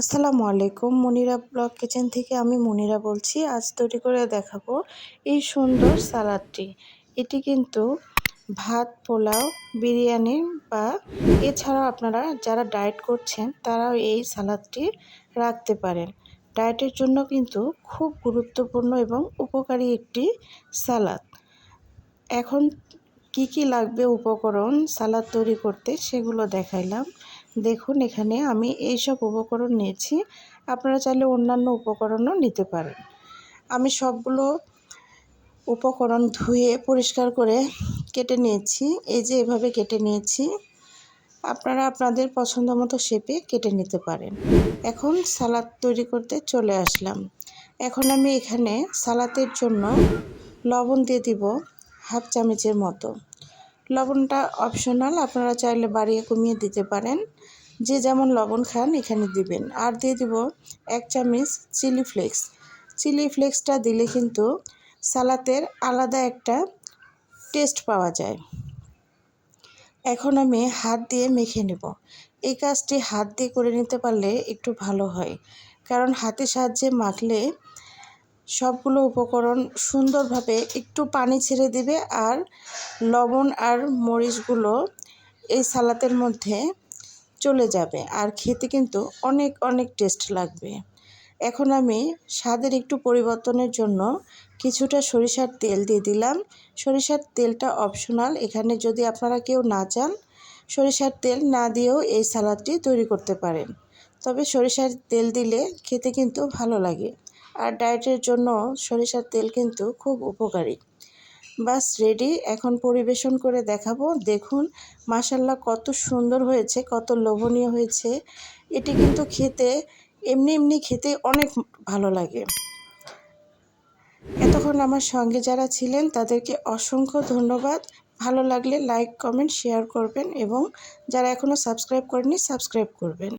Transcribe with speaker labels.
Speaker 1: আসসালামু আলাইকুম, Monira blog kitchen থেকে আমি মনিরা বলছি। আজ তৈরি করে দেখাবো এই সুন্দর সালাদটি। এটি কিন্তু ভাত, পোলাও, বিরিয়ানি বা এছাড়াও আপনারা যারা ডায়েট করছেন, তারাও এই সালাদটি রাখতে পারেন। ডায়েটের জন্য কিন্তু খুব গুরুত্বপূর্ণ এবং উপকারী একটি সালাদ। এখন কি কি লাগবে উপকরণ সালাদ তৈরি করতে সেগুলো দেখাইলাম। দেখুন, এখানে আমি এই সব উপকরণ নিয়েছি। আপনারা চাইলে অন্যান্য উপকরণও নিতে পারেন। আমি সবগুলো উপকরণ ধুয়ে পরিষ্কার করে কেটে নিয়েছি। এই যে এভাবে কেটে নিয়েছি, আপনারা আপনাদের পছন্দ মতো শেপে কেটে নিতে পারেন। এখন সালাদ তৈরি করতে চলে আসলাম। এখন আমি এখানে সালাতের জন্য লবণ দিয়ে দিব হাফ চামচের মতো। লবণটা অপশনাল আপনারা চাইলে বাড়িয়ে কমিয়ে দিতে পারেন। যে যেমন লবণ খান, এখানে দিবেন। আর দিয়ে দিব এক চামচ চিলি ফ্লেক্স চিলি ফ্লেক্সটা দিলে কিন্তু সালাতের আলাদা একটা টেস্ট পাওয়া যায়। এখন আমি হাত দিয়ে মেখে নেব। এই কাজটি হাত দিয়ে করে নিতে পারলে একটু ভালো হয়। কারণ হাতের সাহায্যে মাখলে সবগুলো উপকরণ সুন্দরভাবে একটু পানি ছেড়ে দিবে আর লবণ আর মরিচগুলো এই সালাতের মধ্যে চলে যাবে। আর খেতে কিন্তু অনেক অনেক টেস্ট লাগবে। এখন আমি স্বাদের একটু পরিবর্তনের জন্য কিছুটা সরিষার তেল দিয়ে দিলাম। সরিষার তেলটা অপশনাল এখানে যদি আপনারা কেউ না চান, সরিষার তেল না দিয়েও এই সালাদটি তৈরি করতে পারেন। তবে সরিষার তেল দিলে খেতে কিন্তু ভালো লাগে। আর ডায়েটের জন্য সরিষার তেল কিন্তু খুব উপকারী। বাস রেডি এখন পরিবেশন করে দেখাবো। দেখুন মাসাল্লাহ কত সুন্দর হয়েছে, কত লোভনীয় হয়েছে। এটি কিন্তু খেতে, এমনি এমনি খেতে অনেক ভালো লাগে। এতক্ষণ আমার সঙ্গে যারা ছিলেন, তাদেরকে অসংখ্য ধন্যবাদ। ভালো লাগলে লাইক কমেন্ট শেয়ার করবেন এবং যারা এখনও সাবস্ক্রাইব করেনি সাবস্ক্রাইব করবেন।